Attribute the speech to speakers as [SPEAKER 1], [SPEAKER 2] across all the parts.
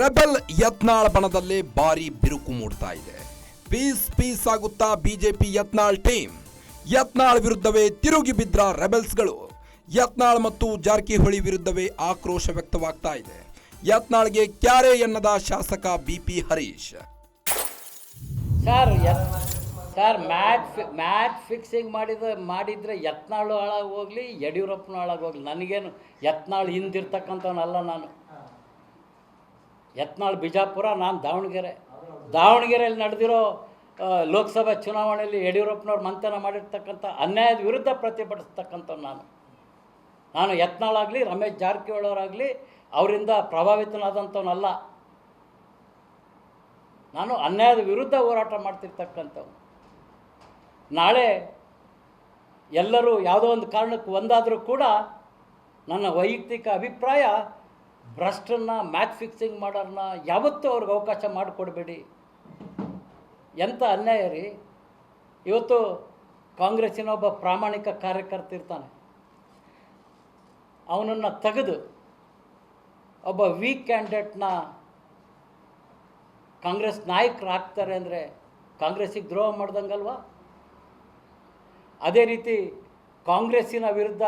[SPEAKER 1] Rebel Yatnal ಬಣದಲ್ಲಿ ಭಾರಿ ಬಿರುಕು ಮೂಡ್ತಾ ಇದೆ. ಪೀಸ್ ಪೀಸ್ ಆಗುತ್ತಾ ಬಿಜೆಪಿ ಯತ್ನಾಳ್ ಟೀಮ್. ಯತ್ನಾಳ್ ವಿರುದ್ಧವೇ ತಿರುಗಿ ಬಿದ್ರ ರೆಬೆಲ್ಸ್ಗಳು. ಯತ್ನಾಳ್ ಮತ್ತು ಜಾರಕಿಹೊಳಿ ವಿರುದ್ಧವೇ ಆಕ್ರೋಶ ವ್ಯಕ್ತವಾಗ್ತಾ ಇದೆ. ಯತ್ನಾಳ್ಗೆ ಕ್ಯಾರೆ ಎನ್ನದ ಶಾಸಕ B P Harish.
[SPEAKER 2] Sir sir, match ಫಿ, ಮ್ಯಾಚ್ ಫಿಕ್ಸಿಂಗ್ ಮಾಡಿದ ಮಾಡಿದರೆ ಯತ್ನಾಳು ಹಾಳಾಗಿ ಹೋಗಲಿ, ಯಡಿಯೂರಪ್ಪನ ಹಾಳಾಗಿ ಹೋಗಲಿ. ನನಗೇನು ಯತ್ನಾಳು ಹಿಂದಿರ್ತಕ್ಕಂಥವನಲ್ಲ ನಾನು. ಯತ್ನಾಳ್ ಬಿಜಾಪುರ, ನಾನು ದಾವಣಗೆರೆ. ದಾವಣಗೆರೆಯಲ್ಲಿ ನಡೆದಿರೋ ಲೋಕಸಭಾ ಚುನಾವಣೆಯಲ್ಲಿ ಯಡಿಯೂರಪ್ಪನವ್ರು ಮಂಥನ ಮಾಡಿರ್ತಕ್ಕಂಥ ಅನ್ಯಾಯದ ವಿರುದ್ಧ ಪ್ರತಿಭಟಿಸ್ತಕ್ಕಂಥ ನಾನು. ನಾನು ಯತ್ನಾಳಾಗಲಿ ರಮೇಶ್ ಜಾರಕಿಹೊಳಿ ಅವರಾಗಲಿ ಅವರಿಂದ ಪ್ರಭಾವಿತನಾದಂಥವನಲ್ಲ. ನಾನು ಅನ್ಯಾಯದ ವಿರುದ್ಧ ಹೋರಾಟ ಮಾಡ್ತಿರ್ತಕ್ಕಂಥವ್ನು. ನಾಳೆ ಎಲ್ಲರೂ ಯಾವುದೋ ಒಂದು ಕಾರಣಕ್ಕೆ ಒಂದಾದರೂ ಕೂಡ ನನ್ನ ವೈಯಕ್ತಿಕ ಅಭಿಪ್ರಾಯ ಭ್ರಷ್ಟನ್ನ ಮ್ಯಾಚ್ ಫಿಕ್ಸಿಂಗ್ ಮಾಡೋರನ್ನ ಯಾವತ್ತೂ ಅವ್ರಿಗೆ ಅವಕಾಶ ಮಾಡಿಕೊಡ್ಬೇಡಿ. ಎಂಥ ಅನ್ಯಾಯ ರೀ? ಇವತ್ತು ಕಾಂಗ್ರೆಸ್ಸಿನ ಒಬ್ಬ ಪ್ರಾಮಾಣಿಕ ಕಾರ್ಯಕರ್ತ ಇರ್ತಾನೆ. ಅವನನ್ನು ತೆಗೆದು ಒಬ್ಬ ವೀಕ್ ಕ್ಯಾಂಡಿಡೇಟ್ನ ಕಾಂಗ್ರೆಸ್ ನಾಯಕರು ಹಾಕ್ತಾರೆ ಅಂದರೆ ಕಾಂಗ್ರೆಸ್ಸಿಗೆ ದ್ರೋಹ ಮಾಡ್ದಂಗಲ್ವ? ಅದೇ ರೀತಿ ಕಾಂಗ್ರೆಸ್ಸಿನ ವಿರುದ್ಧ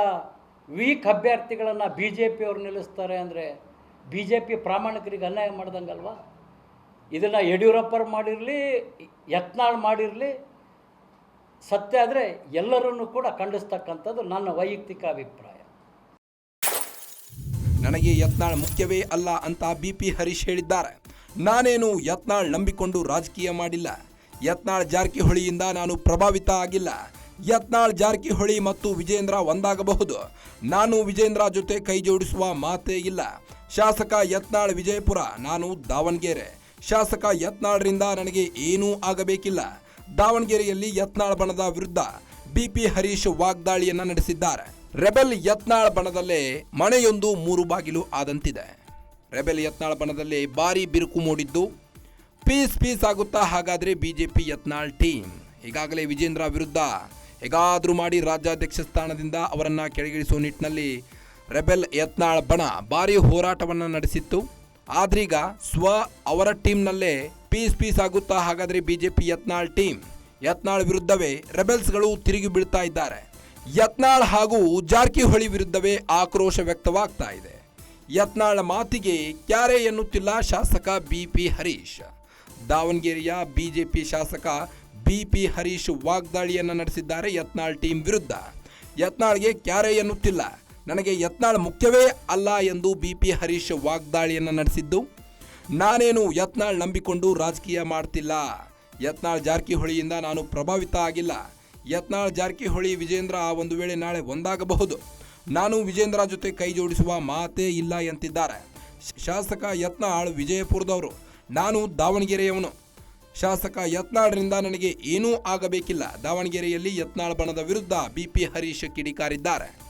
[SPEAKER 2] ವೀಕ್ ಅಭ್ಯರ್ಥಿಗಳನ್ನು ಬಿ ಜೆ ಪಿಯವರು ನಿಲ್ಲಿಸ್ತಾರೆ ಅಂದರೆ ಬಿ ಜೆ ಪಿ ಪ್ರಾಮಾಣಿಕರಿಗೆ ಅನ್ಯಾಯ ಮಾಡ್ದಂಗಲ್ವಾ? ಇದನ್ನು ಯಡಿಯೂರಪ್ಪರು ಮಾಡಿರಲಿ, ಯತ್ನಾಳ್ ಮಾಡಿರಲಿ, ಸತ್ಯ ಆದರೆ ಎಲ್ಲರನ್ನು ಕೂಡ ಖಂಡಿಸ್ತಕ್ಕಂಥದ್ದು ನನ್ನ ವೈಯಕ್ತಿಕ ಅಭಿಪ್ರಾಯ.
[SPEAKER 1] ನನಗೆ ಯತ್ನಾಳ್ ಮುಖ್ಯವೇ ಅಲ್ಲ ಅಂತ ಬಿ ಪಿ ಹರೀಶ್ ಹೇಳಿದ್ದಾರೆ. ನಾನೇನು ಯತ್ನಾಳ್ ನಂಬಿಕೊಂಡು ರಾಜಕೀಯ ಮಾಡಿಲ್ಲ. ಯತ್ನಾಳ್ ಜಾರಕಿಹೊಳಿಯಿಂದ ನಾನು ಪ್ರಭಾವಿತ ಆಗಿಲ್ಲ. ಯತ್ನಾಳ್ ಜಾರಕಿಹೊಳಿ ಮತ್ತು ವಿಜೇಂದ್ರ ಒಂದಾಗಬಹುದು. ನಾನು ವಿಜೇಂದ್ರ ಜೊತೆ ಕೈ ಜೋಡಿಸುವ ಮಾತೇ ಇಲ್ಲ. ಶಾಸಕ ಯತ್ನಾಳ್ ವಿಜಯಪುರ, ನಾನು ದಾವಣಗೆರೆ. ಶಾಸಕ ಯತ್ನಾಳ್ರಿಂದ ನನಗೆ ಏನೂ ಆಗಬೇಕಿಲ್ಲ. ದಾವಣಗೆರೆಯಲ್ಲಿ ಯತ್ನಾಳ್ ಬಣದ ವಿರುದ್ಧ ಬಿಪಿ ಹರೀಶ್ ವಾಗ್ದಾಳಿಯನ್ನ ನಡೆಸಿದ್ದಾರೆ. ರೆಬೆಲ್ ಯತ್ನಾಳ್ ಬಣದಲ್ಲೇ ಮನೆಯೊಂದು ಮೂರು ಬಾಗಿಲು ಆದಂತಿದೆ. ರೆಬೆಲ್ ಯತ್ನಾಳ್ ಬಣದಲ್ಲಿ ಭಾರಿ ಬಿರುಕು ಮೂಡಿದ್ದು. ಪೀಸ್ ಪೀಸ್ ಆಗುತ್ತಾ ಹಾಗಾದರೆ ಬಿಜೆಪಿ ಯತ್ನಾಳ್ ಟೀಮ್. ಈಗಾಗಲೇ ವಿಜೇಂದ್ರ ವಿರುದ್ಧ ಹೇಗಾದ್ರೂ ಮಾಡಿ ರಾಜ್ಯಾಧ್ಯಕ್ಷ ಸ್ಥಾನದಿಂದ ಅವರನ್ನು ಕೆಳಗಿಳಿಸುವ ನಿಟ್ಟಿನಲ್ಲಿ ರೆಬೆಲ್ ಯತ್ನಾಳ್ ಬಣ ಭಾರೀ ಹೋರಾಟವನ್ನು ನಡೆಸಿತ್ತು. ಆದ್ರೀಗ ಸ್ವ ಅವರ ಟೀಮ್ನಲ್ಲೇ ಪೀಸ್ ಪೀಸ್ ಆಗುತ್ತಾ ಹಾಗಾದ್ರೆ ಬಿಜೆಪಿ ಯತ್ನಾಳ್ ಟೀಮ್. ಯತ್ನಾಳ್ ವಿರುದ್ಧವೇ ರೆಬೆಲ್ಸ್ಗಳು ತಿರುಗಿ ಬೀಳ್ತಾ ಇದ್ದಾರೆ. ಯತ್ನಾಳ್ ಹಾಗೂ ಜಾರಕಿಹೊಳಿ ವಿರುದ್ಧವೇ ಆಕ್ರೋಶ ವ್ಯಕ್ತವಾಗ್ತಾ ಇದೆ. ಯತ್ನಾಳ್ ಮಾತಿಗೆ ಕ್ಯಾರೆ ಎನ್ನುತ್ತಿಲ್ಲ ಶಾಸಕ ಬಿ ಪಿ ಹರೀಶ್. ದಾವಣಗೆರೆಯ ಬಿಜೆಪಿ ಶಾಸಕ ಬಿಪಿ ಹರೀಶ್ ವಾಗ್ದಾಳಿಯನ್ನು ನಡೆಸಿದ್ದಾರೆ ಯತ್ನಾಳ್ ಟೀಮ್ ವಿರುದ್ಧ. ಯತ್ನಾಳ್ಗೆ ಕ್ಯಾರೆ ಎನ್ನುತ್ತಿಲ್ಲ ನನಗೆ ಯತ್ನಾಳ್ ಮುಖ್ಯವೇ ಅಲ್ಲ ಎಂದು ಬಿಪಿ ಹರೀಶ್ ವಾಗ್ದಾಳಿಯನ್ನು ನಡೆಸಿದ್ದು. ನಾನೇನು ಯತ್ನಾಳ್ ನಂಬಿಕೊಂಡು ರಾಜಕೀಯ ಮಾಡ್ತಿಲ್ಲ. ಯತ್ನಾಳ್ ಜಾರಕಿಹೊಳಿಯಿಂದ ನಾನು ಪ್ರಭಾವಿತ ಆಗಿಲ್ಲ. ಯತ್ನಾಳ್ ಜಾರಕಿಹೊಳಿ ವಿಜೇಂದ್ರ ಆ ಒಂದು ವೇಳೆ ನಾಳೆ ಒಂದಾಗಬಹುದು. ನಾನು ವಿಜೇಂದ್ರ ಜೊತೆ ಕೈ ಜೋಡಿಸುವ ಮಾತೇ ಇಲ್ಲ ಎಂತಿದ್ದಾರೆ. ಶಾಸಕ ಯತ್ನಾಳ್ ವಿಜಯಪುರದವರು. ನಾನು ದಾವಣಗೆರೆಯವನು. ಶಾಸಕ ಯತ್ನಾಳ್ರಿಂದ ನನಗೆ ಏನೂ ಆಗಬೇಕಿಲ್ಲ. ದಾವಣಗೆರೆಯಲ್ಲಿ ಯತ್ನಾಳ್ ಬಣದ ವಿರುದ್ಧ ಬಿಪಿ ಹರೀಶ್ ಕಿಡಿಕಾರಿದ್ದಾರೆ.